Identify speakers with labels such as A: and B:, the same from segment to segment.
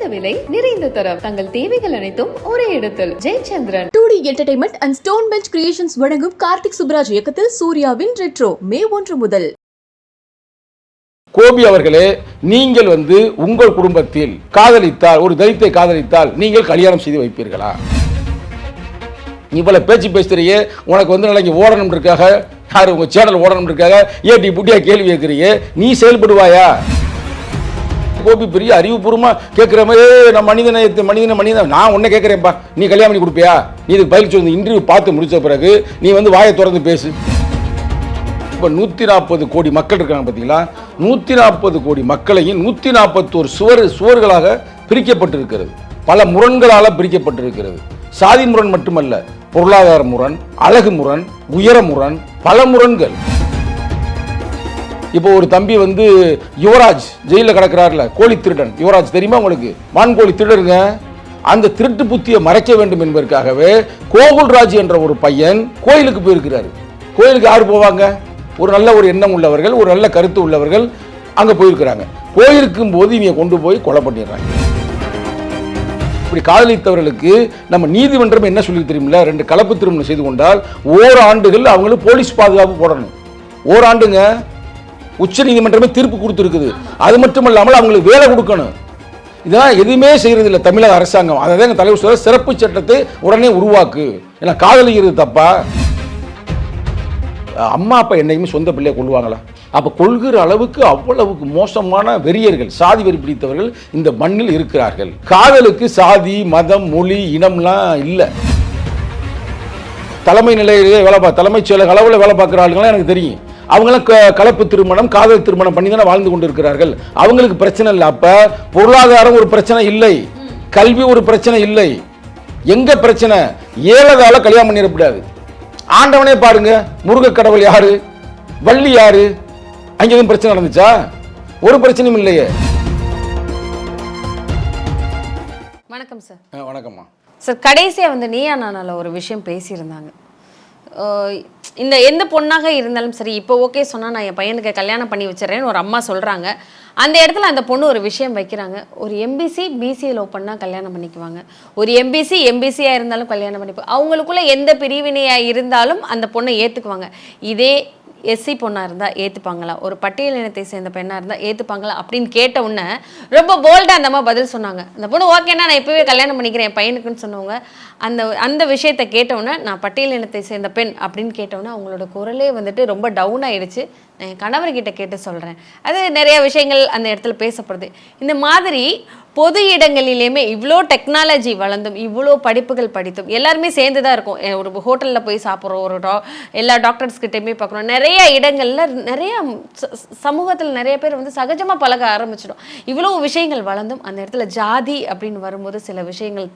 A: குறைந்த விலை நிறைந்த தரம். தங்கள் தேவைகள் அனைத்தும் ஒரே இடத்தில். Jayachandran.
B: Two D entertainment and stone bench creations வழங்கும் கார்த்திக் சுப்ராஜ் இயக்கத்தில் சூர்யாவின் ரெட்ரோ மே ஒன்று முதல்.
C: கோபி அவர்களே நீங்கள் வந்து உங்கள் குடும்பத்தில் காதலித்தால் ஒரு தலித்தை காதலித்தால் நீங்கள் கல்யாணம் செய்து வைப்பீர்களா? இவ்வளவு பேச்சு பேசுறியே உனக்கு வந்து நாளைக்கு ஓடணும்ன்றக்காக யார் உங்க சேனல் ஓடணும்ன்றக்காக ஏட்டி புட்டியா கேள்வி கேட்குறீங்க நீ செயல்படுவாயா? கோபி பெரிய அறிவுபூர்வமாக கேட்குற மாதிரி நான் மனிதனை மனிதனை மனிதன். நான் உன்னை கேட்குறேன்ப்பா நீ கல்யாணம் பண்ணி கொடுப்பியா? நீ இதுக்கு பதில் சொல்லி. இன்டர்வியூ பார்த்து முடிச்ச பிறகு நீ வந்து வாயை திறந்து பேசு. இப்போ நூற்றி நாற்பது கோடி மக்கள் இருக்காங்க பார்த்தீங்களா நூற்றி நாற்பது கோடி மக்களையும் நூற்றி நாற்பத்தோரு சுவர் சுவர்களாக பிரிக்கப்பட்டிருக்கிறது. பல முரண்களால் பிரிக்கப்பட்டிருக்கிறது. சாதி முரண் மட்டுமல்ல பொருளாதார முரண் அழகு முரண் உயர முரண் பல முரண்கள். இப்போ ஒரு தம்பி வந்து யுவராஜ் ஜெயிலில் கிடக்கிறார்ல கோழி திருடன். யுவராஜ் தெரியுமா உங்களுக்கு? வான்கோழி திருடருங்க. அந்த திருட்டு புத்தியை மறைக்க வேண்டும் என்பதற்காகவே கோகுல்ராஜ் என்ற ஒரு பையன் கோயிலுக்கு போயிருக்கிறாரு. கோயிலுக்கு யார் போவாங்க? ஒரு நல்ல ஒரு எண்ணம் உள்ளவர்கள் ஒரு நல்ல கருத்து உள்ளவர்கள் அங்கே போயிருக்கிறாங்க. போயிருக்கும் போது இவங்க கொண்டு போய் கொலை பண்ணிடுறாங்க. இப்படி காதலித்தவர்களுக்கு நம்ம நீதிமன்றம் என்ன சொல்லி தெரியுமில்ல? ரெண்டு கலப்பு திருமணம் செய்து கொண்டால் ஓராண்டுகள் அவங்களுக்கு போலீஸ் பாதுகாப்பு போடணும். ஓராண்டுங்க. உச்ச நீதிமன்றமே தீர்ப்பு கொடுத்துருக்குது. அது மட்டும் இல்லாமல் அவங்களுக்கு வேலை கொடுக்கணும். இதெல்லாம் எதுவுமே செய்கிறதில்ல தமிழக அரசாங்கம். அதை தான் எங்கள் தலைவர் சொல்ல சிறப்பு சட்டத்தை உடனே உருவாக்கு. ஏன்னா காதலிக்கிறது தப்பா? அம்மா அப்பா என்றைக்குமே சொந்த பிள்ளையை கொள்வாங்களா அப்போ கொள்கிற அளவுக்கு அவ்வளவுக்கு மோசமான வெறியர்கள் சாதி வெறி பிடித்தவர்கள் இந்த மண்ணில் இருக்கிறார்கள். காதலுக்கு சாதி மதம் மொழி இனம்லாம் இல்லை. தலைமை நிலையிலே வேலை பா தலைமைச் செயலக அளவில் வேலை பார்க்குற ஆளுங்களாம் எனக்கு தெரியும். அவங்களாம் கலப்பு திருமணம் காதல் திருமணம் பண்ணி தானே வாழ்ந்து கொண்டு இருக்கிறார்கள் அவங்களுக்கு பிரச்சனை இல்லை. அப்ப பொருளாதாரம் ஒரு பிரச்சனை இல்லை. கல்வி ஒரு பிரச்சனை இல்லை. எங்க பிரச்சனை? ஏழதால கல்யாணம் பண்ணிடக்கூடாது. ஆண்டவனே பாருங்க முருக கடவுள் யாரு? வள்ளி யாரு? அங்க எதுவும் பிரச்சனை நடந்துச்சா? ஒரு பிரச்சனையும் இல்லையே.
D: வணக்கம் சார்
C: வணக்கம்மா.
D: சார் கடைசியாக வந்து நீயா நானால ஒரு விஷயம் பேசியிருந்தாங்க. இந்த எந்த பொண்ணாக இருந்தாலும் சரி இப்போ ஓகே சொன்னால் நான் என் பையனுக்கு கல்யாணம் பண்ணி வச்சிடறேன்னு ஒரு அம்மா சொல்கிறாங்க அந்த இடத்துல அந்த பொண்ணு ஒரு விஷயம் வைக்கிறாங்க. ஒரு எம்பிசி பிசிஏ லவ் பண்ணால் கல்யாணம் பண்ணிக்குவாங்க. ஒரு எம்பிசி எம்பிசியாக இருந்தாலும் கல்யாணம் பண்ணிப்போம் அவங்களுக்குள்ள எந்த பிரிவினையாக இருந்தாலும் அந்த பொண்ணை ஏற்றுக்குவாங்க இதே எஸ்சி பொண்ணாக இருந்தால் ஏற்றுப்பாங்களா ஒரு பட்டியல் இனத்தை சேர்ந்த பெண்ணாக இருந்தால் ஏற்றுப்பாங்களா அப்படின்னு கேட்ட உடனே ரொம்ப போல்டாக அந்த அம்மா பதில் சொன்னாங்க. அந்த பொண்ணு ஓகேண்ணா நான் இப்போவே கல்யாணம் பண்ணிக்கிறேன் என் பையனுக்குன்னு சொன்னவங்க. அந்த அந்த விஷயத்தை கேட்டவுடனே நான் பட்டியல் இனத்தை சேர்ந்த பெண் அப்படின்னு கேட்டவுடனே அவங்களோட குரலே வந்துட்டு ரொம்ப டவுன் ஆகிடுச்சு நான் என் கணவர்கிட்ட கேட்டு சொல்கிறேன் அது நிறைய விஷயங்கள் அந்த இடத்துல பேசப்படுது. இந்த மாதிரி பொது இடங்களிலேயுமே இவ்வளோ டெக்னாலஜி வளர்ந்தும் இவ்வளோ படிப்புகள் படித்தும் எல்லாருமே சேர்ந்து தான் இருக்கும் ஒரு ஹோட்டலில் போய் சாப்பிட்றோம் ஒரு டா எல்லா டாக்டர்ஸ் கிட்டேயுமே பார்க்குறோம் நிறைய இடங்களில் நிறைய சமூகத்தில் நிறைய பேர் வந்து சகஜமாக பழக ஆரம்பிச்சிடும். இவ்வளோ விஷயங்கள் வளர்ந்தும் அந்த இடத்துல ஜாதி அப்படின்னு வரும்போது சில விஷயங்கள்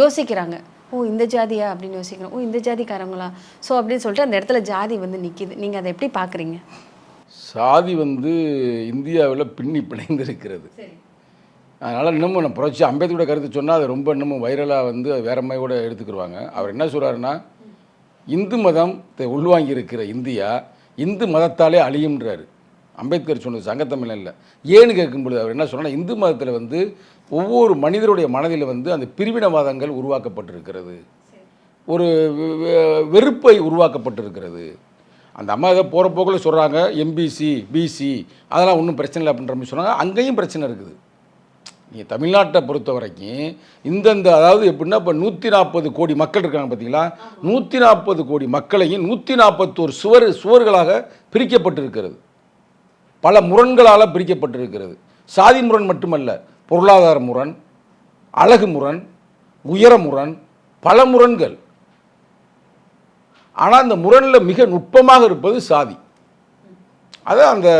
D: யோசிக்கிறாங்க. ஓ இந்த ஜாதியா? அப்படின்னு யோசிக்கிறோம். ஓ இந்த ஜாதிக்காரங்களா? ஸோ அப்படின்னு சொல்லிட்டு அந்த இடத்துல ஜாதி வந்து நிற்கிது நீங்கள் அதை எப்படி பார்க்குறீங்க?
C: சாதி வந்து இந்தியாவில் பின்னி பிணைந்திருக்கிறது. அதனால் இன்னமும் நான் புரட்சி அம்பேத்கரோட கருத்து சொன்னால் அது ரொம்ப இன்னமும் வைரலாக வந்து வேற மாதிரி கூட எடுத்துக்கிடுவாங்க அவர் என்ன சொல்கிறாருன்னா இந்து மதம் உள்வாங்கி இருக்கிற இந்தியா இந்து மதத்தாலே அழியும்ன்றாரு. அம்பேத்கர் சொன்னது சங்கத்தமிழ் இல்லை. ஏன்னு கேட்கும்பொழுது அவர் என்ன சொன்னால் இந்து மதத்தில் வந்து ஒவ்வொரு மனிதருடைய மனதில் வந்து அந்த பிரிவினவாதங்கள் உருவாக்கப்பட்டிருக்கிறது. ஒரு வெறுப்பை உருவாக்கப்பட்டிருக்கிறது. அந்த அம்மா ஏதோ போகிற போக்கில் சொல்கிறாங்க எம்பிசி பிசி அதெல்லாம் ஒன்றும் பிரச்சனை இல்லை அப்படின்ற மாதிரி சொன்னாங்க அங்கேயும் பிரச்சனை இருக்குது. நீங்கள் தமிழ்நாட்டை பொறுத்த வரைக்கும் இந்தந்த அதாவது எப்படின்னா இப்போ நூற்றி நாற்பது கோடி மக்கள் இருக்காங்க பார்த்தீங்களா நூற்றி நாற்பது கோடி மக்களையும் நூற்றி நாற்பத்தோரு சுவர் சுவர்களாக பிரிக்கப்பட்டிருக்கிறது. பல முரண்களால் பிரிக்கப்பட்டிருக்கிறது. சாதி முரண் மட்டுமல்ல பொருளாதார முரண் அழகு முரண் உயர முரண் பல முரண்கள். ஆனால் அந்த முரணில் மிக நுட்பமாக இருப்பது சாதி. அதான் அந்த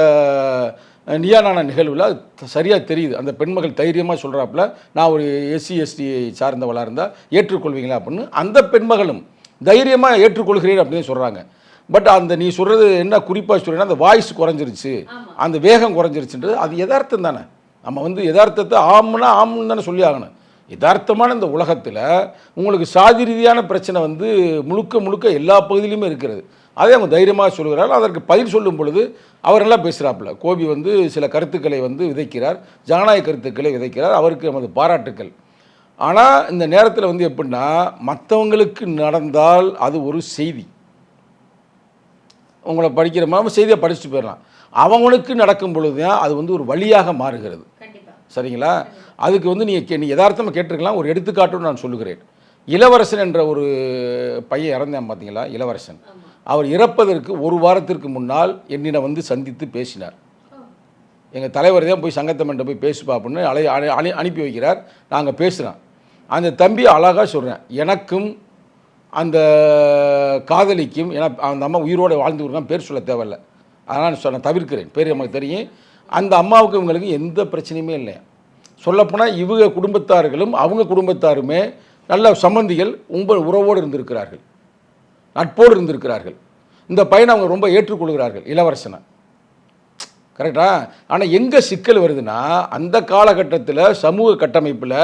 C: நியானான நிகழ்வில் சரியாக தெரியுது. அந்த பெண்மகள் தைரியமாக சொல்கிறாப்புல நான் ஒரு எஸ்சி எஸ்டி சார்ந்தவளாக இருந்தால் ஏற்றுக்கொள்வீங்களா? அப்படின்னு அந்த பெண்மகளும் தைரியமாக ஏற்றுக்கொள்கிறேன் அப்படின்னு சொல்கிறாங்க பட் அந்த நீ சொல்கிறது என்ன குறிப்பாக சொல்கிறேன்னா அந்த வாய்ஸ் குறைஞ்சிருச்சு. அந்த வேகம் குறைஞ்சிருச்சுன்றது அது யதார்த்தம் தானே. நம்ம வந்து யதார்த்தத்தை ஆம்னா ஆம்னு தானே சொல்லி ஆகணும் யதார்த்தமான இந்த உலகத்தில் உங்களுக்கு சாதி ரீதியான பிரச்சனை வந்து முழுக்க முழுக்க எல்லா பகுதியிலுமே இருக்கிறது. அதை அவங்க தைரியமாக சொல்கிறார் அதற்கு பதில் சொல்லும் பொழுது அவர் நல்லா பேசுகிறாப்புல கோபி வந்து சில கருத்துக்களை வந்து விதைக்கிறார். ஜனநாயக கருத்துக்களை விதைக்கிறார். அவருக்கு நமது பாராட்டுக்கள். ஆனால் இந்த நேரத்தில் வந்து எப்படின்னா மற்றவங்களுக்கு நடந்தால் அது ஒரு செய்தி. உங்களை படிக்கிற மாதிரி செய்தியை படிச்சுட்டு போயிடலாம். அவங்களுக்கு நடக்கும் பொழுது தான் அது வந்து ஒரு வழியாக மாறுகிறது. சரிங்களா? அதுக்கு வந்து நீங்கள் கே நீ யதார்த்தமாக கேட்டிருக்கலாம். ஒரு எடுத்துக்காட்டுன்னு நான் சொல்லுகிறேன். இளவரசன் என்ற ஒரு பையன் இறந்தேன் பார்த்தீங்களா இளவரசன். அவர் இறப்பதற்கு ஒரு வாரத்திற்கு முன்னால் என்னிடம் வந்து சந்தித்து பேசினார். எங்கள் தலைவர் தான் போய் சங்கத்தமன்ட்ட போய் பேசுப்பா அப்படின்னு அலை அனு அனுப்பி வைக்கிறார். நாங்கள் பேசுகிறோம் அந்த தம்பி அழகாக சொல்கிறேன் எனக்கும் அந்த காதலிக்கும் ஏன்னா அந்த அம்மா உயிரோடு வாழ்ந்து இருக்கான் பேர் சொல்ல தேவையில்ல. அதனால் நான் சொன்ன தவிர்க்கிறேன். பேர் நமக்கு தெரியும். அந்த அம்மாவுக்கு இவங்களுக்கு எந்த பிரச்சனையுமே இல்லை. சொல்லப்போனால் இவங்க குடும்பத்தார்களும் அவங்க குடும்பத்தாருமே நல்ல சம்பந்திகள் உங்கள் உறவோடு இருந்திருக்கிறார்கள். நட்போடு இருந்திருக்கிறார்கள். இந்த பையனை அவங்க ரொம்ப ஏற்றுக்கொள்கிறார்கள் இளவரசனை. கரெக்டா ஆனால் எங்கே சிக்கல் வருதுன்னா அந்த காலகட்டத்தில் சமூக கட்டமைப்பில்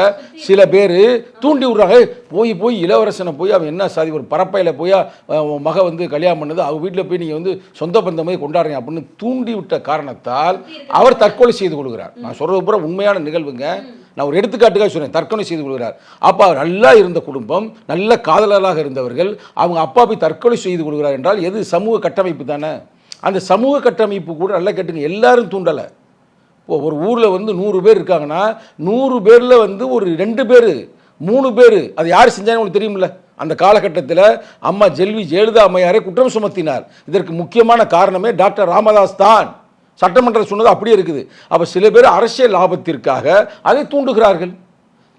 C: சில பேர் தூண்டி விட்றாங்க. "ஏய், போய் போய் இளவரசனை போய் அவன் என்ன சாதி ஒரு பரப்பையில் போய் அஹ், உன் மக வந்து கல்யாணம் பண்ணது அவங்க வீட்டில் போய் நீங்கள் வந்து சொந்த பந்தம் மாதிரி கொண்டாடுறீங்க அப்படின்னு தூண்டி விட்ட காரணத்தால் அவர் தற்கொலை செய்து கொள்கிறார். நான் சொல்கிறது பூரா உண்மையான நிகழ்வுங்க. நான் ஒரு எடுத்துக்காட்டுக்காக சொன்னேன் தற்கொலை செய்து கொள்கிறார். அப்போ அவர் நல்லா இருந்த குடும்பம் நல்ல காதலராக இருந்தவர்கள் அவங்க அப்பா போய் தற்கொலை செய்து கொள்கிறார் என்றால் எது? சமூக கட்டமைப்பு தானே. அந்த சமூக கட்டமைப்பு கூட நல்லா கேட்டுங்க எல்லாரும் தூண்டலை. இப்போ ஒரு ஊரில் வந்து நூறு பேர் இருக்காங்கன்னா நூறு பேரில் வந்து ஒரு ரெண்டு பேர் மூணு பேர் அது யார் செஞ்சாலும் உங்களுக்கு தெரியுமில்ல? அந்த காலகட்டத்தில் அம்மா ஜெல்வி ஜெயலலிதா அம்மையாரை குற்றம் சுமத்தினார். இதற்கு முக்கியமான காரணமே டாக்டர் ராமதாஸ் தான். சட்டமன்றம் சொன்னது அப்படியே இருக்குது. அப்போ சில பேர் அரசியல் லாபத்திற்காக அதை தூண்டுகிறார்கள்.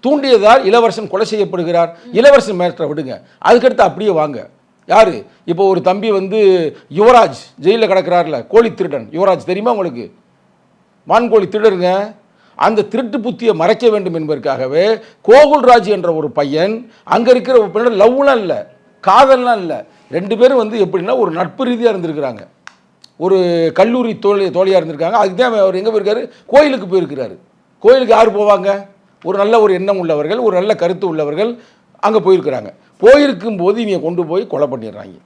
C: தூண்டியதால் இளவரசன் கொலை செய்யப்படுகிறார். இளவரசன் மேற்ற விடுங்க. அதுக்கடுத்து அப்படியே வாங்க. யார்? இப்போ ஒரு தம்பி வந்து யுவராஜ் ஜெயிலில் கிடக்கிறார்ல கோழி திருடன். யுவராஜ் தெரியுமா உங்களுக்கு? வான்கோழி திருடருங்க. அந்த திருட்டு புத்தியை மறைக்க வேண்டும் என்பதற்காகவே கோகுல்ராஜ் என்ற ஒரு பையன் அங்கே இருக்கிற ஒரு பெண்ணோட லவ்லாம் இல்லை காதல்லாம் இல்லை. ரெண்டு பேரும் வந்து எப்படின்னா ஒரு நட்பு ரீதியாக இருந்திருக்கிறாங்க. ஒரு கல்லூரி தோழி தோழியாக இருந்திருக்காங்க. அதுக்கு தான் அவர் எங்கே போயிருக்காரு? கோயிலுக்கு போயிருக்கிறாரு. கோயிலுக்கு யார் போவாங்க? ஒரு நல்ல ஒரு எண்ணம் உள்ளவர்கள் ஒரு நல்ல கருத்து உள்ளவர்கள் அங்கே போயிருக்கிறாங்க. போயிருக்கும் போது இவங்க கொண்டு போய் கொலை பண்ணிடுறாங்க.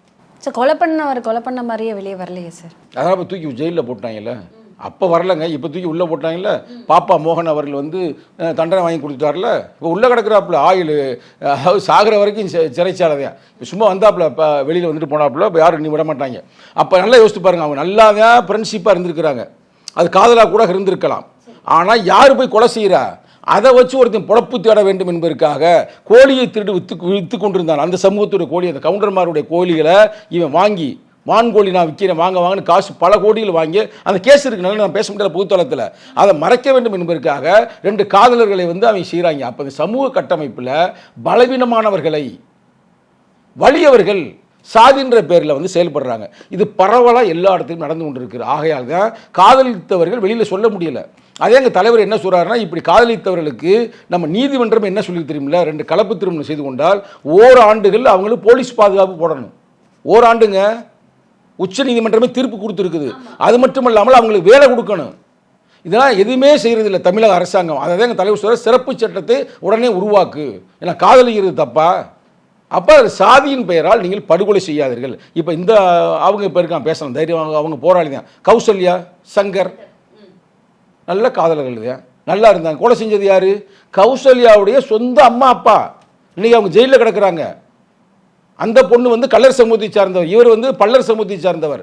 D: சார் கொலை பண்ணவர் கொலை பண்ண மாதிரியே வெளியே வரலையே சார்.
C: அதனால் தூக்கி ஜெயிலில் போட்டாங்கல்ல அப்போ வரலங்க இப்போ தூக்கி உள்ளே போட்டாங்கல்ல? பாப்பா மோகன் அவர்கள் வந்து தண்டனை வாங்கி கொடுத்துட்டார்ல? இப்போ உள்ளே கிடக்குறாப்புல ஆயில் அதாவது சாகிற வரைக்கும் சி- சும்மா வந்தாப்புல இப்போ வெளியில் வந்துட்டு போனாப்புல இப்போ யாரும் நீ விட மாட்டாங்க. அப்போ நல்லா யோசித்து பாருங்க அவங்க நல்லா தான் ஃப்ரெண்ட்ஷிப்பாக இருந்திருக்கிறாங்க. அது காதலாக கூட இருந்திருக்கலாம். ஆனால் யார் போய் கொலை செய்கிறா அதை வச்சு ஒருத்தன் பொழப்பு தேட வேண்டும் என்பதற்காக கோழியை திருடி வித்து வித்து கொண்டிருந்தான். அந்த சமூகத்துடைய கோழி அந்த கவுண்டர்மாருடைய கோழிகளை இவன் வாங்கி வான்கோழி நான் விற்கிறேன் வாங்க வாங்கன்னு காசு பல கோடிகள் வாங்கி அந்த கேஸ் இருக்குனால நான் பேச முடியல பொதுத்தளத்தில் அதை மறைக்க வேண்டும் என்பதற்காக ரெண்டு காதலர்களை வந்து அவங்க செய்கிறாங்க அப்போ இந்த சமூக கட்டமைப்பில் பலவீனமானவர்களை வலியவர்கள் சாதின்ற பேரில் வந்து செயல்படுறாங்க. இது பரவலாக எல்லா இடத்துலையும் நடந்து கொண்டிருக்கு ஆகையால் தான் காதலித்தவர்கள் வெளியில் சொல்ல முடியல. அதே எங்கள் தலைவர் என்ன சொல்கிறாருன்னா இப்படி காதலித்தவர்களுக்கு நம்ம நீதிமன்றம் என்ன சொல்லி தெரியுமில்ல? ரெண்டு கலப்பு திருமணம் செய்து கொண்டால் ஓராண்டுகள் அவங்களுக்கு போலீஸ் பாதுகாப்பு போடணும். ஓராண்டுங்க. உச்ச நீதிமன்றமே தீர்ப்பு கொடுத்துருக்குது. அது மட்டும் இல்லாமல் அவங்களுக்கு வேலை கொடுக்கணும். இதெல்லாம் எதுவுமே செய்கிறதில்ல தமிழக அரசாங்கம். அதை தான் எங்கள் தலைவர் சொல்ற சிறப்பு சட்டத்தை உடனே உருவாக்கு. ஏன்னா காதலிக்கிறது தப்பா? அப்போ சாதியின் பெயரால் நீங்கள் படுகொலை செய்யாதீர்கள். இப்போ இந்த அவங்க இப்போ இருக்கான் பேசணும் தைரியம் அவங்க போராளி தான். கௌசல்யா சங்கர் நல்ல காதலர்கள் தான் நல்லா இருந்தாங்க. கொலை செஞ்சது யார்? கௌசல்யாவுடைய சொந்த அம்மா அப்பா. இன்றைக்கி அவங்க ஜெயிலில் கிடக்குறாங்க. அந்த பொண்ணு வந்து கல்லர் சமூகத்தை சார்ந்தவர். இவர் வந்து பல்லர் சமூகத்தை சார்ந்தவர்.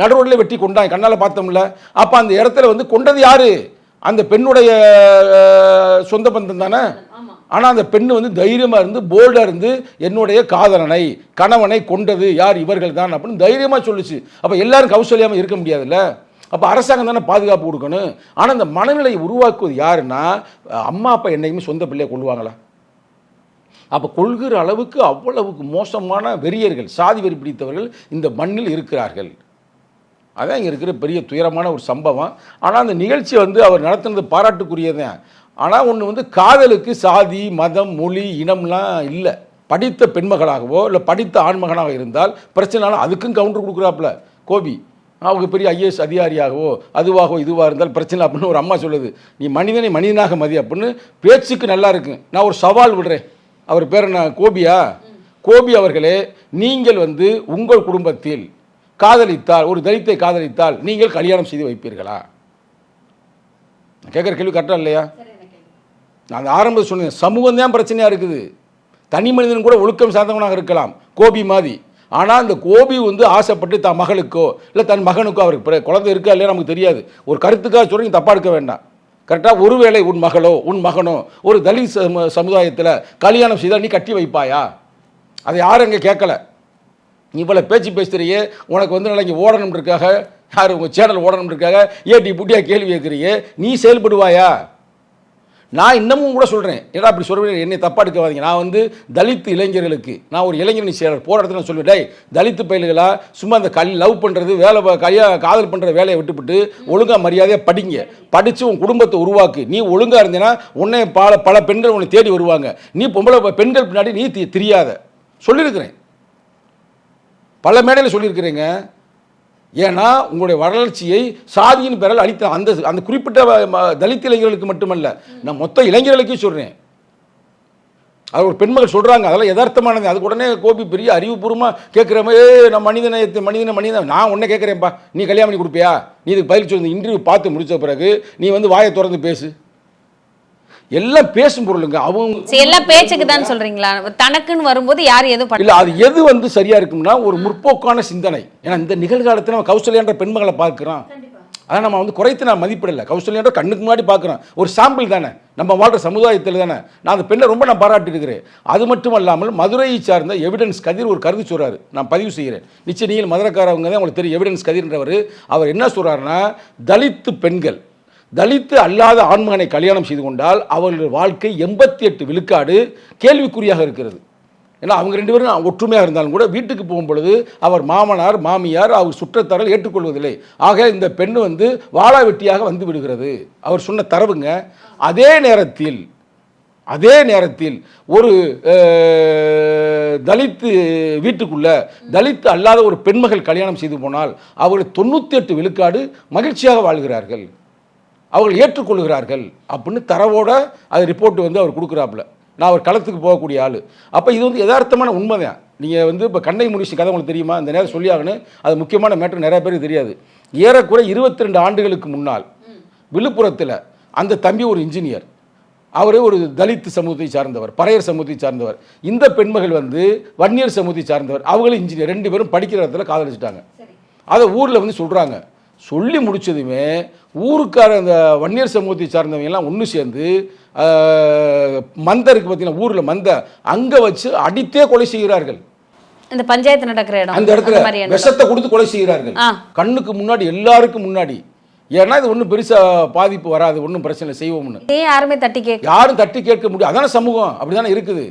C: நடுரோட்டில் வெட்டி கொண்டாங்க கண்ணால் பார்த்தோம்ல அப்போ அந்த இடத்துல வந்து கொண்டது யாரு? அந்த பெண்ணுடைய சொந்த பந்தம் தானே? ஆனால் அந்த பெண்ணு வந்து தைரியமாக இருந்து போல்டாக இருந்து என்னுடைய காதலனை கணவனை கொண்டது யார்? இவர்கள் தான் அப்படின்னு தைரியமாக சொல்லுச்சு. அப்போ எல்லாரும் கௌசல்யாமல் இருக்க முடியாதுல்ல? அப்போ அரசாங்கம் தானே பாதுகாப்பு கொடுக்கணும். ஆனால் அந்த மனநிலையை உருவாக்குவது யாருன்னா அம்மா அப்பா என்னைக்குமே சொந்த பிள்ளையை கொள்வாங்களா அப்போ கொள்கிற அளவுக்கு அவ்வளவுக்கு மோசமான வெறியர்கள் சாதி வெறி பிடித்தவர்கள் இந்த மண்ணில் இருக்கிறார்கள். அதான் இங்கே இருக்கிற பெரிய துயரமான ஒரு சம்பவம். ஆனால் அந்த நிகழ்ச்சி வந்து அவர் நடத்துனது பாராட்டுக்குரியதான் ஆனால் ஒன்று வந்து காதலுக்கு சாதி மதம் மொழி இனம்லாம் இல்லை. படித்த பெண்மகளாகவோ இல்லை படித்த ஆண்மகனாக இருந்தால் பிரச்சனைனாலும் அதுக்கும் கவுண்டர் கொடுக்குறாப்புல கோபி. அவங்க பெரிய ஐஏஎஸ் அதிகாரியாகவோ அதுவாகவோ இதுவாக இருந்தால் பிரச்சனை அப்படின்னு ஒரு அம்மா சொல்லுது. நீ மனிதனை மனிதனாக மதி அப்படின்னு பேச்சுக்கு நல்லா இருக்கு. நான் ஒரு சவால் விடுறேன். அவர் பேர் என்ன? கோபியா? கோபி அவர்களே நீங்கள் வந்து உங்கள் குடும்பத்தில் காதலித்தால் ஒரு தலித்தை காதலித்தால் நீங்கள் கல்யாணம் செய்து வைப்பீர்களா? நான் கேட்குற கேள்வி கரெக்டாக இல்லையா? நான் ஆரம்பத்தில் சொன்னேன் சமூகம் தான் பிரச்சனையாக இருக்குது. தனி மனிதன் கூட ஒழுக்கம் சார்ந்தவனாக இருக்கலாம் கோபி மாதிரி. ஆனால் அந்த கோபி வந்து ஆசைப்பட்டு தன் மகளுக்கோ இல்லை தன் மகனுக்கோ அவருக்கு குழந்தை இருக்கா இல்லையா நமக்கு தெரியாது. ஒரு கருத்துக்காக சொல்லி தப்பாக எடுக்க வேண்டாம். கரெக்டாக ஒருவேளை உன் மகளோ உன் மகனோ ஒரு தலித் சமு சமுதாயத்தில் கல்யாணம் செய்தால் நீ கட்டி வைப்பாயா? அதை யாரும் இங்கே கேட்கல. நீ இவ்வளோ பேச்சு பேசுகிறியே உனக்கு வந்து நாளைக்கு ஓடணுன்றக்காக யார் உங்கள் சேனல் ஓடணுன்றக்காக ஏட்டி புட்டியாக கேள்வி கேட்குறியே நீ செயல்படுவாயா? நான் இன்னமும் கூட சொல்கிறேன் ஏன்னா அப்படி சொல்கிறேன் என்னை தப்பாக எடுக்காதீங்க. நான் வந்து தலித் இளைஞர்களுக்கு நான் ஒரு இளைஞரணி செயலர் போராட்டத்தில் நான் சொல்லுவேன் டே தலித்து பயில்களா சும்மா அந்த கல் லவ் பண்ணுறது வேலை கையா காதல் பண்ணுற வேலையை விட்டுவிட்டு ஒழுங்காக மரியாதையாக படிங்க. படித்து உன் குடும்பத்தை உருவாக்கு. நீ ஒழுங்காக இருந்தேன்னா உன்னை பல பல பெண்கள் உன்னை தேடி வருவாங்க. நீ பொம்பளை பெண்கள் பின்னாடி நீ தி- சொல்லியிருக்கிறேன். பல மேடையில் சொல்லியிருக்கிறேங்க. ஏன்னா உங்களுடைய வளர்ச்சியை சாதியின் பெறல் அளித்த அந்த அந்த குறிப்பிட்ட ம- தலித் இளைஞர்களுக்கு மட்டுமல்ல நான் மொத்த இளைஞர்களுக்கும் சொல்கிறேன் அது ஒரு பெண்மகள் சொல்கிறாங்க அதெல்லாம் யதார்த்தமானது. அதுக்கு உடனே கோபி பெரிய அறிவுபூர்வமாக கேட்குற மாதிரி நான் மனிதனை மனிதனை மனிதன். நான் உன்னை கேட்குறேன்ப்பா நீ கல்யாணம் பண்ணி கொடுப்பியா? நீ இதுக்கு பதில் சொல்லி. இன்டர்வியூ பார்த்து முடித்த பிறகு நீ வந்து வாயை திறந்து பேசு. எல்லாம் பேசும் பொருளுங்க. அவங்க
D: எல்லாம் பேச்சுக்கு தான் சொல்றீங்களா? தனக்குன்னு வரும்போது யார் பண்ண
C: இல்ல அது எது வந்து சரியா இருக்கும்னா ஒரு முற்போக்கான சிந்தனை. ஏன்னா இந்த நிகழ்காலத்தில் நம்ம கௌசல்யான்ற பெண்மகளை பார்க்கிறோம். அதை நம்ம வந்து குறைத்து நான் மதிப்பிடல. கௌசல்யான்ற கண்ணுக்கு முன்னாடி பார்க்குறோம். ஒரு சாம்பிள் தானே. நம்ம வாழ்ற சமுதாயத்தில் தானே. நான் அந்த பெண்ணை ரொம்ப நான் பாராட்டி இருக்கிறேன். அது மட்டும் அல்லாமல் மதுரையை சார்ந்த எவிடன்ஸ் கதிர் ஒரு கருத்து சொல்றாரு. நான் பதிவு செய்கிறேன் நிச்சயம் நீங்கள் மதுரைக்காரவங்க தான் உங்களுக்கு தெரியும். எவிடன்ஸ் கதிர்ன்றவர். அவர் என்ன சொல்றாருன்னா தலித்து பெண்கள் தலித்து அல்லாத ஆண்மகனை கல்யாணம் செய்து கொண்டால் அவர்களுடைய வாழ்க்கை எண்பத்தி எட்டு விழுக்காடு கேள்விக்குறியாக இருக்கிறது. ஏன்னா அவங்க ரெண்டு பேரும் ஒற்றுமையாக இருந்தாலும் கூட வீட்டுக்கு போகும் பொழுது அவர் மாமனார் மாமியார் அவர் சுற்றத்தரல் ஏற்றுக்கொள்வதில்லை. ஆக இந்த பெண் வந்து வாழா வெட்டியாக வந்து விடுகிறது. அவர் சொன்ன தரவுங்க அதே நேரத்தில் அதே நேரத்தில் ஒரு தலித்து வீட்டுக்குள்ள தலித்து அல்லாத ஒரு பெண்மகள் கல்யாணம் செய்து போனால் அவர்கள் தொண்ணூற்றி எட்டு விழுக்காடு மகிழ்ச்சியாக வாழ்கிறார்கள். அவர்கள் ஏற்றுக்கொள்கிறார்கள் அப்படின்னு தரவோட அது ரிப்போர்ட் வந்து அவர் கொடுக்குறாப்புல. நான் அவர் களத்துக்கு போகக்கூடிய ஆள். அப்போ இது வந்து யதார்த்தமான உண்மைதான். நீங்கள் வந்து இப்போ கண்ணை முடிச்சு கதை உங்களுக்கு தெரியுமா? இந்த நேரம் சொல்லி ஆகணும். அது முக்கியமான மேட்டர் நிறைய பேருக்கு தெரியாது. ஏறக்குறை இருபத்தி ரெண்டு ஆண்டுகளுக்கு முன்னால் விழுப்புரத்தில் அந்த தம்பி ஒரு இன்ஜினியர் அவர் ஒரு தலித் சமூகத்தை சார்ந்தவர் பறையர் சமூகத்தை சார்ந்தவர். இந்த பெண்மகள் வந்து வன்னியர் சமூகத்தை சார்ந்தவர். அவங்களும் இன்ஜினியர் ரெண்டு பேரும் படிக்கிற இடத்துல காதலிச்சிட்டாங்க. அதை ஊரில் வந்து சொல்கிறாங்க சொல்லி முடிச்சதுமே ஊருக்கார அந்த வன்னியர் சமூகத்தை சார்ந்தவங்க எல்லாம் ஒன்று சேர்ந்து மந்த இருக்கு பார்த்தீங்கன்னா ஊரில் மந்த. அங்கே வச்சு அடித்தே கொலை செய்கிறார்கள்.
D: இந்த பஞ்சாயத்து நடக்கிற இடம்
C: அந்த இடத்துல. விஷத்தை கொடுத்து கொலை செய்கிறார்கள். கண்ணுக்கு முன்னாடி எல்லாருக்கும் முன்னாடி. ஏன்னா இது ஒன்றும் பெருசா பாதிப்பு வராது ஒன்றும் பிரச்சனை செய்வோம்னு.
D: யாருமே தட்டி கேட்க
C: யாரும் தட்டி கேட்க முடியும் அதான சமூகம்? அப்படிதானே இருக்குது.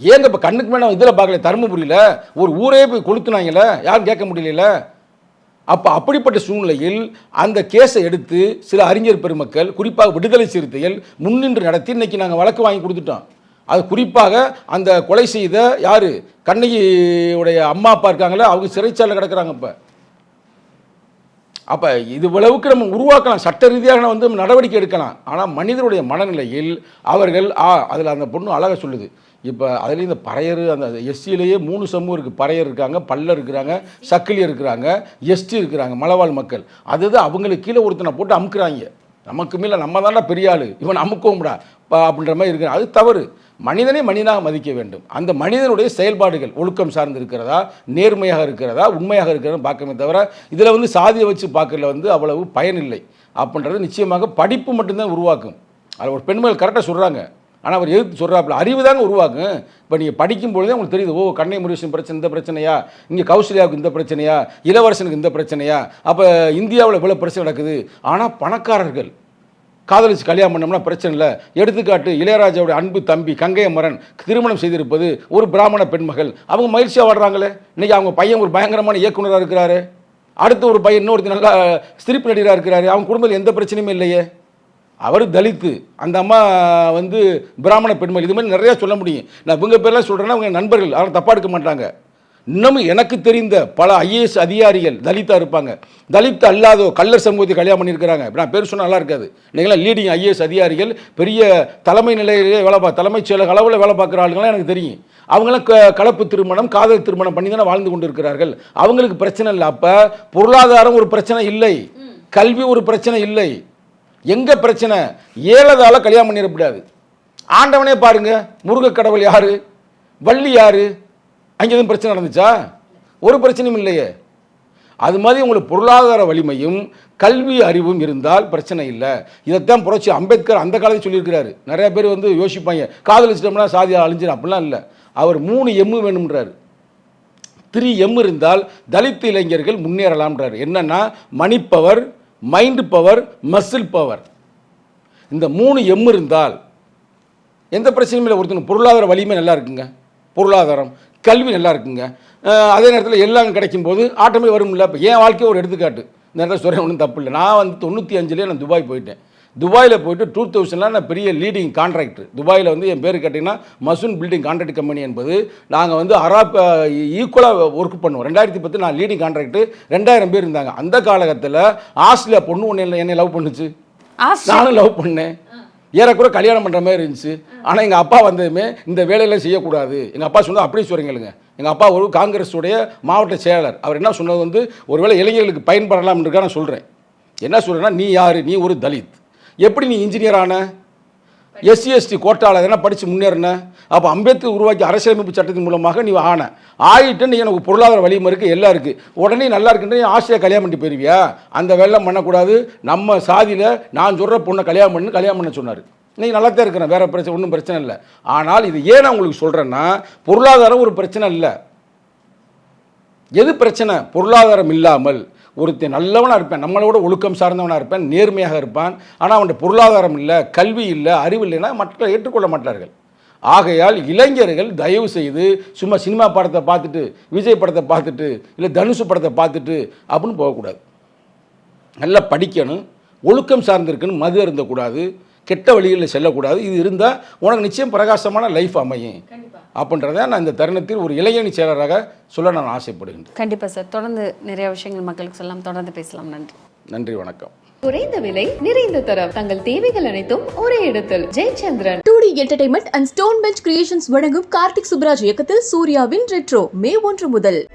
C: ஏங்க இப்போ கண்ணுக்கு மேலே இதில் பார்க்கல தருமபுரியில்? ஒரு ஊரே போய் கொளுத்துனாங்கல்ல? யாரும் கேட்க முடியல அப்போ அப்படிப்பட்ட சூழ்நிலையில் அந்த கேஸை எடுத்து சில அறிஞர் பெருமக்கள் குறிப்பாக விடுதலை சிறுத்தைகள் முன்னின்று நடத்தி இன்னைக்கு நாங்கள் வழக்கு வாங்கி கொடுத்துட்டோம். அது குறிப்பாக அந்த கொலை செய்த யார்? கண்ணகியுடைய அம்மா அப்பா இருக்காங்களே அவங்க சிறைச்சாலில் கிடக்கிறாங்க இப்போ. அப்போ இது நம்ம உருவாக்கலாம். சட்ட ரீதியாக வந்து நம்ம நடவடிக்கை எடுக்கலாம். ஆனால் மனிதனுடைய மனநிலையில் அவர்கள் ஆ அதில் அந்த பொண்ணு அழகாக சொல்லுது. இப்போ அதுலேயும் இந்த பறையர் அந்த எஸ்சியிலேயே மூணு சமூகம் இருக்குது பறையர் இருக்காங்க பல்லர் இருக்கிறாங்க சக்கிலியர் இருக்கிறாங்க எஸ்டி இருக்கிறாங்க மலவாழ் மக்கள். அதுதான் அவங்களுக்கு கீழே ஒருத்தனை போட்டு அமுக்குறாங்க. நமக்கு மேலே நம்ம தான்டா பெரிய ஆள். இவன் அமுக்கவும்டா அப்படின்ற மாதிரி இருக்கிறான் அது தவறு. மனிதனை மனிதனாக மதிக்க வேண்டும். அந்த மனிதனுடைய செயல்பாடுகள் ஒழுக்கம் சார்ந்து இருக்கிறதா நேர்மையாக இருக்கிறதா உண்மையாக இருக்கிறதா பார்க்கமே தவிர இதில் வந்து சாதியை வச்சு பார்க்கறதுல வந்து அவ்வளவு பயனில்லை அப்படின்றது நிச்சயமாக படிப்பு மட்டும்தான் உருவாக்கும். அதில் ஒரு பெண்கள் கரெக்டாக சொல்கிறாங்க ஆனால் அவர் எதிர்த்து சொல்கிறாப்புல அறிவு தாங்க உருவாக்கும். இப்போ நீங்கள் படிக்கும் பொழுதே உங்களுக்கு தெரியுது ஓ கண்ணை முருகன் பிரச்சனை இந்த பிரச்சனையா? இங்கே கௌசல்யாவுக்கு இந்த பிரச்சனையா? இளவரசனுக்கு இந்த பிரச்சனையா? அப்போ இந்தியாவில் இவ்வளோ பிரச்சனை நடக்குது. ஆனால் பணக்காரர்கள் காதலிச்சு கல்யாணம் பண்ணோம்னா பிரச்சனை இல்லை. எடுத்துக்காட்டு இளையராஜாவுடைய அன்பு தம்பி கங்கை மரன் திருமணம் செய்திருப்பது ஒரு பிராமண பெண்மகள். அவங்க மகிழ்ச்சியாக வாடுறாங்களே இன்னைக்கு அவங்க பையன் ஒரு பயங்கரமான இயக்குனராக இருக்கிறாரு. அடுத்து ஒரு பையன் இன்னொருத்தர் நல்லா ஸ்திரிப்பு நடிகராக இருக்கிறாரு. அவங்க குடும்பத்தில் எந்த பிரச்சனையுமே இல்லையே. அவர் தலித்து. அந்த அம்மா வந்து பிராமண பெண்மணி. இது மாதிரி நிறையா சொல்ல முடியும். நான் இவங்க பேர்லாம் சொல்கிறேன்னா அவங்க நண்பர்கள். அவரை தப்பாக எடுக்க மாட்டாங்க. இன்னமும் எனக்கு தெரிந்த பல ஐஏஎஸ் அதிகாரிகள் தலித்தாக இருப்பாங்க. தலித் அல்லாதோ கல்லர் சமூகத்தை கல்யாணம் பண்ணியிருக்கிறாங்க. நான் பேர் சொன்னால் நல்லா இருக்காது. நீங்களாம் லீடிங் ஐஏஎஸ் அதிகாரிகள் பெரிய தலைமை நிலையிலே வேலை பா தலைமைச் செயலக அளவில் வேலை பார்க்குற ஆளுங்களாம் எனக்கு தெரியும். அவங்களாம் க கலப்பு திருமணம் காதல் திருமணம் பண்ணி தானே வாழ்ந்து கொண்டு இருக்கிறார்கள் அவங்களுக்கு பிரச்சனை இல்லை. அப்போ பொருளாதாரம் ஒரு பிரச்சனை இல்லை. கல்வி ஒரு பிரச்சனை இல்லை. எங்க பிரச்சனை? ஏழதால கல்யாணம் பண்ணிடக்கூடாது ஆண்டவனே பாருங்க முருக கடவுள் யாரு? வள்ளி யாரு? அங்கே எதுவும் பிரச்சனை நடந்துச்சா? ஒரு பிரச்சனையும் இல்லையே. அது மாதிரி உங்களுக்கு பொருளாதார வலிமையும் கல்வி அறிவும் இருந்தால் பிரச்சனை இல்லை. இதைத்தான் புரட்சி அம்பேத்கர் அந்த காலத்தில் சொல்லியிருக்கிறாரு. நிறைய பேர் வந்து யோசிப்பாங்க காதலிச்சிட்டோம்னா சாதி அழிஞ்சிடும் அப்படிலாம் இல்லை. அவர் மூணு எம்மு வேணும்ன்றார். த்ரீ எம் இருந்தால் தலித் இளைஞர்கள் முன்னேறலாம்ன்றார். என்னன்னா money power mind power muscle power இந்த மூணு எம் இருந்தால் எந்த பிரச்சனையும் இல்லை ஒருத்தனுக்கு பொருளாதார வலிமை நல்லா இருக்குங்க. பொருளாதாரம் கல்வி நல்லா இருக்குங்க. அதே நேரத்தில் எல்லாம் கிடைக்கும் போது ஆட்டமே வரும்ல இப்போ என் வாழ்க்கையை ஒரு எடுத்துக்காட்டு. இந்த நேரத்தில் சொல்கிறேன் ஒன்றும் தப்பு இல்லை. நான் வந்து தொண்ணூற்றி அஞ்சுலேயே நான் துபாய் போயிட்டேன். துபாயில் போயிட்டு டூ தௌசண்டில் நான் பெரிய லீடிங் கான்ட்ராக்டர் துபாயில் வந்து என் பேர் கேட்டிங்கன்னா மசூன் பில்டிங் கான்ட்ராக்ட் கம்பெனி என்பது. நாங்கள் வந்து அராப் ஈக்குவலாக ஒர்க் பண்ணுவோம். ரெண்டாயிரத்தி பத்து நான் லீடிங் கான்ட்ராக்ட் ரெண்டாயிரம் பேர் இருந்தாங்க. அந்த காலகட்டத்தில் ஆஸ்திரேலியா பொண்ணு ஒன்று என்னை லவ் பண்ணுச்சு? நானும் லவ் பண்ணேன். ஏறக்குறை கல்யாணம் பண்ணுற மாதிரி இருந்துச்சு. ஆனால் எங்கள் அப்பா வந்ததுமே இந்த வேலையெல்லாம் செய்யக்கூடாது. எங்கள் அப்பா சொன்னது அப்படியே சொல்கிறீங்களுங்க எங்கள் அப்பா ஒரு காங்கிரஸுடைய மாவட்ட செயலாளர். அவர் என்ன சொன்னது வந்து ஒருவேளை இளைஞர்களுக்கு பயன்படலாம்ன்றதுக்காக நான் சொல்கிறேன் என்ன சொல்கிறேன்னா நீ யார்? நீ ஒரு தலித். எப்படி நீ இன்ஜினியர் ஆன? எஸ்சி எஸ்டி கோட்டாவில் எதனா படித்து முன்னேறின? அப்போ அம்பேத்கர் உருவாக்கி அரசியலமைப்பு சட்டத்தின் மூலமாக நீ ஆன. ஆகிட்டு நீ எனக்கு பொருளாதார வலிமை இருக்குது எல்லாம் இருக்குது உடனே நல்லா இருக்குன்ற நீ ஆசையாக கல்யாணம் பண்ணி போயிருவியா? அந்த வெள்ளம் பண்ணக்கூடாது. நம்ம சாதியில் நான் சொல்கிற பொண்ணை கல்யாணம் பண்ணு கல்யாணம் பண்ண சொன்னார். நீ நல்லா தான் இருக்கிறேன் வேறு பிரச்சனை ஒன்றும் பிரச்சனை இல்லை. ஆனால் இது ஏன் நான் உங்களுக்கு சொல்கிறேன்னா பொருளாதாரம் ஒரு பிரச்சனை இல்லை. எது பிரச்சனை? பொருளாதாரம் இல்லாமல் ஒருத்தன் நல்லவனாக இருப்பேன் நம்மளோட ஒழுக்கம் சார்ந்தவனாக இருப்பேன் நேர்மையாக இருப்பான். ஆனால் அவன்கிட்ட பொருளாதாரம் இல்லை கல்வி இல்லை அறிவு இல்லைன்னா மற்ற ஏற்றுக்கொள்ள மாட்டார்கள். ஆகையால் இளைஞர்கள் தயவு செய்து சும்மா சினிமா படத்தை பார்த்துட்டு விஜய் படத்தை பார்த்துட்டு இல்லை தனுஷு படத்தை பார்த்துட்டு அப்படின்னு போகக்கூடாது. நல்லா படிக்கணும் ஒழுக்கம் சார்ந்திருக்கணும் மது இருந்தக்கூடாது கெட்ட வழிகளில் செல்லக்கூடாது. இது இருந்தால் உனக்கு நிச்சயம் பிரகாசமான லைஃப் அமையும். அப்படின்றத நான் இந்த தருணத்தில் ஒரு இளைஞணி செயலராக சொல்ல நான் ஆசைப்படுகின்றேன்.
D: கண்டிப்பா சார். தொடர்ந்து நிறைய விஷயங்கள் மக்களுக்கு சொல்லலாம். தொடர்ந்து பேசலாம். நன்றி.
C: நன்றி வணக்கம்.
A: குறைந்த விலை நிறைந்த தரம். தங்கள் தேவைகள் அனைத்தும் ஒரே இடத்தில். Jayachandran.
B: Two D entertainment and stone bench creations வழங்கும் கார்த்திக் சுப்ராஜ் இயக்கத்தில் சூர்யாவின் ரெட்ரோ மே ஒன்று முதல்.